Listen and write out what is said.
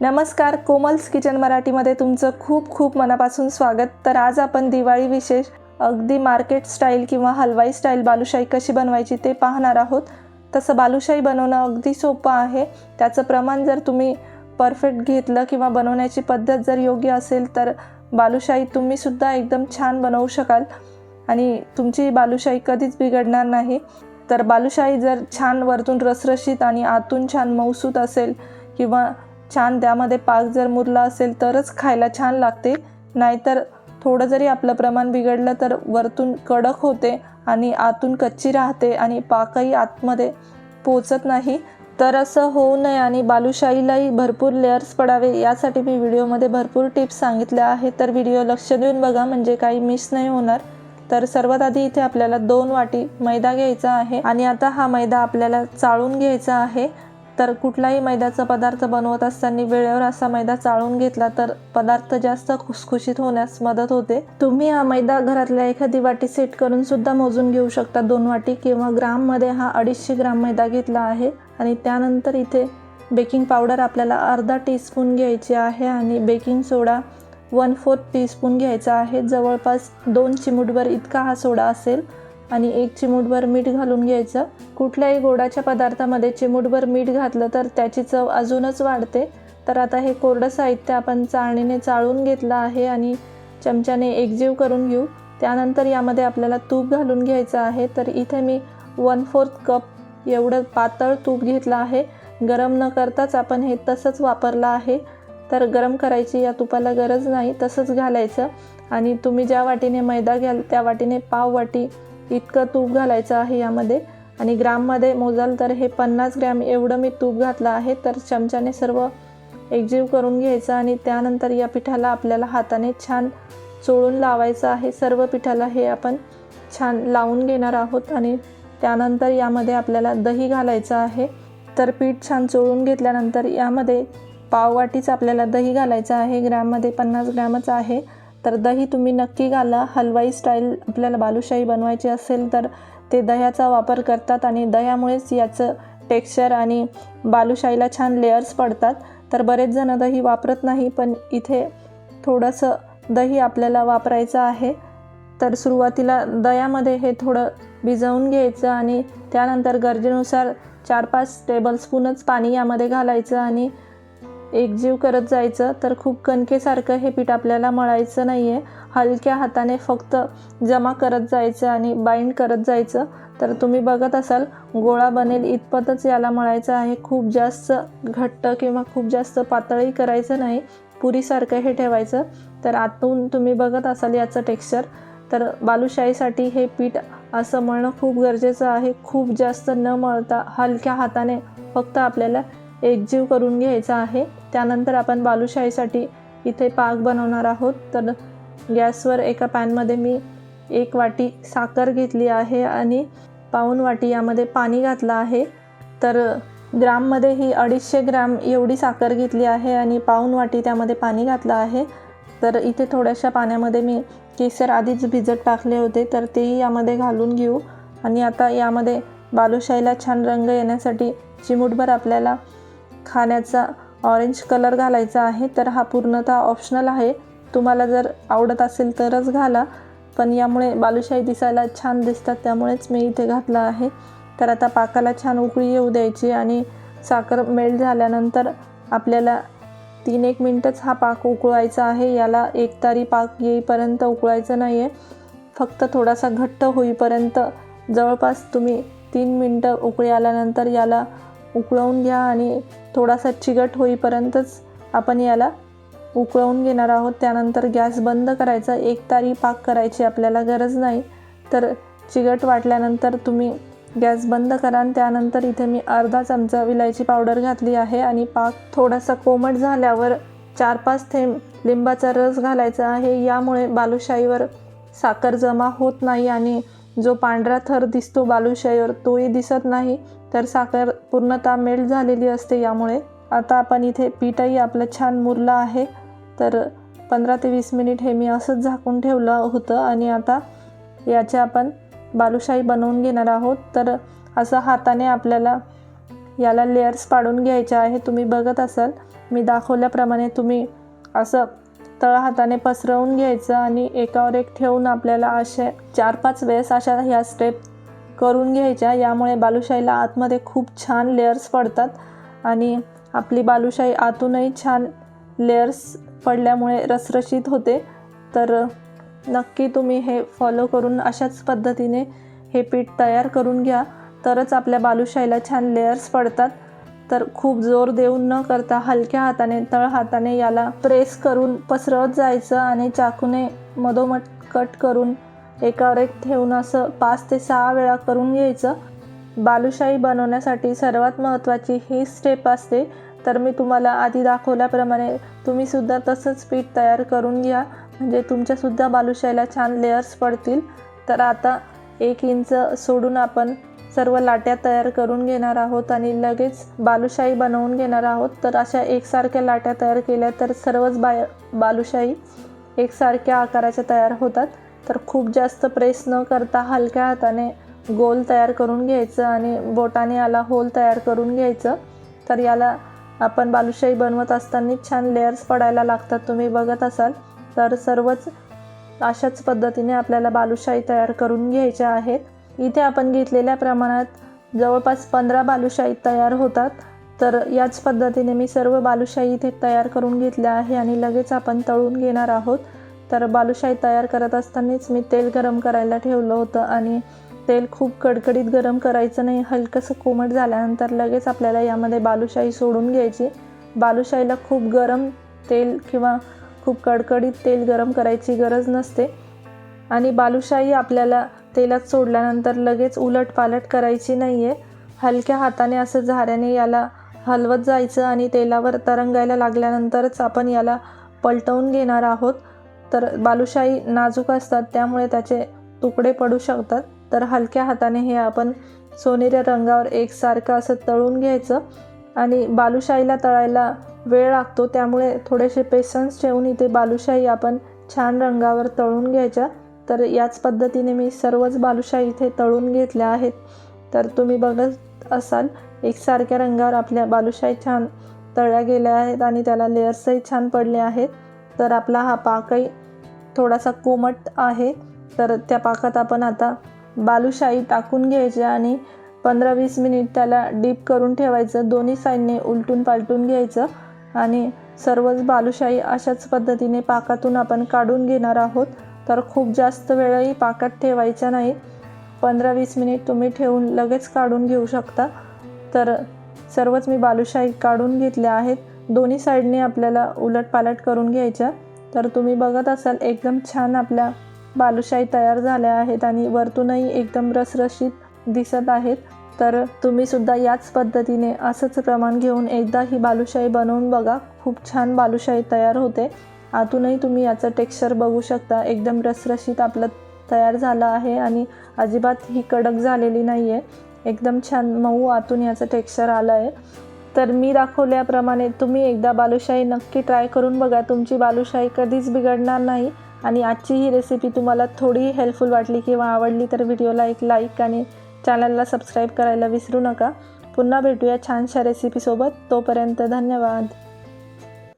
नमस्कार कोमल्स किचन मराठीमध्ये तुमचं खूप खूप मनापासून स्वागत. तर आज आपण दिवाळी विशेष अगदी मार्केट स्टाईल किंवा हलवाई स्टाईल बालुशाही कशी बनवायची ते पाहणार आहोत. तसं बालुशाही बनवणं अगदी सोपं आहे. त्याचं प्रमाण जर तुम्ही परफेक्ट घेतलं किंवा बनवण्याची पद्धत जर योग्य असेल तर बालुशाही तुम्हीसुद्धा एकदम छान बनवू शकाल. आणि तुमची बालुशाही कधीच बिघडणार नाही. तर बालुशाही जर छान वरतून रसरशीत आणि आतून छान मऊसूत असेल किंवा छान त्यामध्ये पाक जर मुरला असेल तरच खायला छान लागते. नाहीतर थोडं जरी आपलं प्रमाण बिघडलं तर वरतून कडक होते आणि आतून कच्ची राहते आणि पाकही आतमध्ये पोचत नाही. तर असं होऊ नये आणि बालुशाहीलाही भरपूर लेअर्स पडावे यासाठी मी व्हिडिओमध्ये भरपूर टिप्स सांगितल्या आहेत. तर व्हिडिओ लक्ष देऊन बघा म्हणजे काही मिस नाही होणार. तर सर्वात आधी इथे आपल्याला दोन वाटी मैदा घ्यायचा आहे आणि आता हा मैदा आपल्याला चाळून घ्यायचा आहे. तर कुठलाही मैद्याचा पदार्थ बनवत असताना वेळेवर असा मैदा चाळून घेतला तर पदार्थ जास्त खुसखुशीत होण्यास मदत होते. तुम्ही हा मैदा घरातल्या एखादी वाटी सेट करून सुद्धा मोजून घेऊ शकता. दोन वाटी किंवा ग्राममध्ये हा अडीचशे ग्राम मैदा घेतला आहे आणि त्यानंतर इथे बेकिंग पावडर आपल्याला अर्धा टीस्पून घ्यायची आहे आणि baking soda one fourth teaspoon घ्यायचा आहे. जवळपास दोन चिमुटभर इतका हा सोडा असेल. आणि एक चिमूटभर मीठ घालून घ्यायचं. कुठल्याही गोडाच्या पदार्थामध्ये चिमूटभर मीठ घातलं तर त्याची चव अजूनच वाढते. तर आता हे कोरडं साहित्य आपण चाळणीने चाळून घेतलं आहे आणि चमच्याने एकजीव करून घेऊ. त्यानंतर यामध्ये आपल्याला तूप घालून घ्यायचं आहे. तर इथे मी वन फोर्थ कप एवढं पातळ तूप घेतलं आहे. गरम न करताच आपण हे तसंच वापरलं आहे. तर गरम करायची या तुपाला गरज नाही तसंच घालायचं. आणि तुम्ही ज्या वाटीने मैदा घ्याल त्या वाटीने पाव वाटी इतकं तूप घालायचं आहे यामध्ये. आणि ग्राममध्ये मोजाल तर हे पन्नास ग्रॅम एवढं मी तूप घातलं आहे तर चमच्याने सर्व एकजीव करून घ्यायचं आणि त्यानंतर या पिठाला आपल्याला हाताने छान चोळून लावायचं आहे. सर्व पिठाला हे आपण छान लावून घेणार आहोत आणि त्यानंतर यामध्ये आपल्याला दही घालायचं आहे. तर पीठ छान चोळून घेतल्यानंतर यामध्ये पाववाटीच आपल्याला दही घालायचं आहे. ग्रॅममध्ये पन्नास ग्रॅमच आहे. तर दही तुम्ही नक्की घाला. हलवाई स्टाईल आपल्याला बालुशाही बनवायची असेल तर ते दह्याचा वापर करतात आणि दह्यामुळेच याचं टेक्स्चर आणि बालुशाहीला छान लेअर्स पडतात. तर बरेच जण दही वापरत नाही पण इथे थोडंसं दही आपल्याला वापरायचं आहे. तर सुरुवातीला दह्यामध्ये हे थोडं भिजवून घ्यायचं आणि त्यानंतर गरजेनुसार चार पाच टेबलस्पूनच पाणी यामध्ये घालायचं आणि एकजीव करत जायचं तर खूप कणकेसारखं हे पीठ आपल्याला मळायचं नाही आहे हलक्या हाताने फक्त जमा करत जायचं आणि बाइंड करत जायचं. तर तुम्ही बघत असाल गोळा बनेल इतपतच याला मळायचं आहे. खूप जास्त घट्ट किंवा खूप जास्त पातळी करायचं नाही. पुरीसारखं हे ठेवायचं. तर आतून तुम्ही बघत असाल याचं टेक्स्चर तर बालुशाहीसाठी हे पीठ असं मळणं खूप गरजेचं आहे. खूप जास्त न मळता हलक्या हाताने फक्त आपल्याला एकजीव करून घ्यायचा आहे. त्यानंतर आपण बालुशाहीसाठी इथे पाक बनवणार आहोत. तर गॅसवर एका पॅनमध्ये मी एक वाटी साखर घेतली आहे आणि पाऊन वाटी यामध्ये पाणी घातलं आहे. तर ग्राममध्ये ही अडीचशे ग्राम एवढी साखर घेतली आहे आणि पाऊन वाटी त्यामध्ये पाणी घातलं आहे. तर इथे थोड्याशा पाण्यामध्ये मी केसर आधीच भिजत टाकले होते. तर तेही यामध्ये घालून घेऊ. आणि आता यामध्ये बालुशाहीला छान रंग येण्यासाठी चिमूटभर आपल्याला खाण्याचा ऑरेंज कलर घालायचा आहे तर हा पूर्णतः ऑप्शनल आहे. तुम्हाला जर आवडत असेल तरच घाला पण यामुळे बालुशाही दिसायला छान दिसतात त्यामुळेच मी इथे घातला आहे. तर आता पाकाला छान उकळी येऊ द्यायची आणि साखर मेल्ट झाल्यानंतर आपल्याला तीन एक मिनटंच हा पाक उकळवायचा आहे. याला एक तारी पाक येईपर्यंत उकळायचं नाही आहे फक्त थोडासा घट्ट होईपर्यंत जवळपास तुम्ही तीन मिनटं उकळी आल्यानंतर याला उकळवून घ्या आणि थोडासा चिकट होईपर्यंतच आपण याला उकळवून घेणार आहोत. त्यानंतर गॅस बंद करायचा. एक तारी पाक करायची आपल्याला गरज नाही. तर चिकट वाटल्यानंतर तुम्ही गॅस बंद करा आणि त्यानंतर इथे मी अर्धा चमचा विलायची पावडर घातली आहे आणि पाक थोडासा कोमट झाल्यावर चार पाच थेंब लिंबाचा रस घालायचा आहे. यामुळे बालुशाहीवर साखर जमा होत नाही आणि जो पांढरा थर दिसतो बालुशाहीवर तोही दिसत नाही. तर साखर पूर्णतः मेल्ट झालेली असते यामुळे. आता आपण इथे पीठही आपलं छान मुरलं आहे. तर पंधरा ते वीस मिनिट हे मी असंच झाकून ठेवलं होतं आणि आता याच्या आपण बालुशाही बनवून घेणार आहोत. तर असं हाताने आपल्याला याला लेअर्स पाडून घ्यायच्या आहे. तुम्ही बघत असाल मी दाखवल्याप्रमाणे तुम्ही असं तळहाताने पसरवून घ्यायचं आणि एकावर एक ठेवून आपल्याला असे चार पाच वेळेस अशा ह्या स्टेप करून घ्यायच्या. यामुळे बालुशाहीला आतमध्ये खूप छान लेअर्स पडतात आणि आपली बालुशाही आतूनही छान लेअर्स पडल्यामुळे रसरशीत होते. तर नक्की तुम्ही हे फॉलो करून अशाच पद्धतीने हे पीठ तयार करून घ्या. तरच आपल्या बालुशाहीला छान लेअर्स पडतात. तर खूप जोर देऊन न करता हलक्या हाताने तळ हाताने याला प्रेस करून पसरवत जायचं आणि चाकूने मधोमध कट करून एकावर एक ठेवून असं पाच ते सहा वेळा करून घ्यायचं. बालुशाही बनवण्यासाठी सर्वात महत्त्वाची ही स्टेप असते. तर मी तुम्हाला आधी दाखवल्याप्रमाणे तुम्हीसुद्धा तसंच पीठ तयार करून घ्या. म्हणजे तुमच्यासुद्धा बालुशाहीला छान लेअर्स पडतील. तर आता एक इंच सोडून आपण सर्व लाट्या तयार करून घेणार आहोत आणि लगेच बालुशाही बनवून घेणार आहोत. तर अशा एकसारख्या लाट्या तयार केल्या तर सर्वच बाय बालुशाही एकसारख्या आकाराच्या तयार होतात. तर खूप जास्त प्रेस न करता हलक्या हाताने गोल तयार करून घ्यायचं आणि बोटाने याला होल तयार करून घ्यायचं. तर याला आपण बालुशाही बनवत असताना छान लेअर्स पडायला लागतात. तुम्ही बघत असाल तर सर्वच अशाच पद्धतीने आपल्याला बालुशाही तयार करून घ्यायच्या आहेत. इथे आपण घेतलेल्या प्रमाणात जवळपास पंधरा बालुशाही तयार होतात. तर याच पद्धतीने मी सर्व बालुशाही इथे तयार करून घेतल्या आहे आणि लगेच आपण तळून घेणार आहोत. तर बालुशाही तयार करत असतानाच मी तेल गरम करायला ठेवलं होतं आणि तेल खूप कडकडीत गरम करायचं नाही हलकंसं कोमट झाल्यानंतर लगेच आपल्याला यामध्ये बालुशाही सोडून घ्यायची. बालुशाहीला खूप गरम तेल किंवा खूप कडकडीत तेल गरम करायची गरज नसते. आणि बालुशाही आपल्याला तेलात सोडल्यानंतर लगेच उलट पालट करायची नाही आहे हलक्या हाताने असं झाऱ्याने याला हलवत जायचं आणि तेलावर तरंगायला लागल्यानंतरच आपण याला पलटवून घेणार आहोत. तर बालुशाही नाजूक असतात त्यामुळे त्याचे तुकडे पडू शकतात. तर हलक्या हाताने हे आपण सोनेऱ्या रंगावर एकसारखं असं तळून घ्यायचं आणि बालुशाहीला तळायला वेळ लागतो त्यामुळे थोडेसे पेशन्स ठेवून इथे बालुशाही आपण छान रंगावर तळून घ्यायच्या. तर याच पद्धतीने मी सर्वच बालुशाही इथे तळून घेतल्या आहेत. तर तुम्ही बघत असाल एकसारख्या रंगावर आपल्या बालुशाही छान तळल्या गेल्या आहेत आणि त्याला लेअर्सही छान पडले आहेत. तर आपला हा पाकही थोडासा कोमट आहे. तर त्या पाकात आपण आता बालुशाही टाकून घ्यायची आणि पंधरा वीस मिनिट त्याला डीप करून ठेवायचं. दोन्ही साईडने उलटून पालटून घ्यायचं आणि सर्वच बालुशाही अशाच पद्धतीने पाकातून आपण काढून घेणार आहोत. तर खूप जास्त वेळही पाकात ठेवायच्या नाही. पंधरा वीस मिनिट तुम्ही ठेवून लगेच काढून घेऊ शकता. तर सर्वच मी बालुशाही काढून घेतल्या आहेत. दोन्ही साईडने आपल्याला उलटपालट करून घ्यायच्या. तर तुम्ही बघत असाल एकदम छान आपल्या बालुशाही तयार झाल्या आहेत आणि वरतूनही एकदम रसरशीत दिसत आहेत. तर तुम्हीसुद्धा याच पद्धतीने असंच प्रमाण घेऊन एकदा ही बालुशाही बनवून बघा. खूप छान बालुशाही तयार होते. आतूनही तुम्ही याचं टेक्स्चर बघू शकता. एकदम रसरशीत आपलं तयार झालं आहे आणि अजिबात ही कडक झालेली नाही आहे एकदम छान मऊ आतून याचं टेक्स्चर आलं आहे तर मी दाखवल्याप्रमाणे तुम्ही एकदा बालुशाही नक्की ट्राय करून बघा. तुमची बालुशाही कधीच बिघडणार नाही आणि आजची ही रेसिपी तुम्हाला थोडी हेल्पफुल वाटली किंवा आवडली तर व्हिडिओला एक लाईक आणि चॅनलला सबस्क्राईब करायला विसरू नका. पुन्हा भेटूया छानशा रेसिपीसोबत तोपर्यंत धन्यवाद.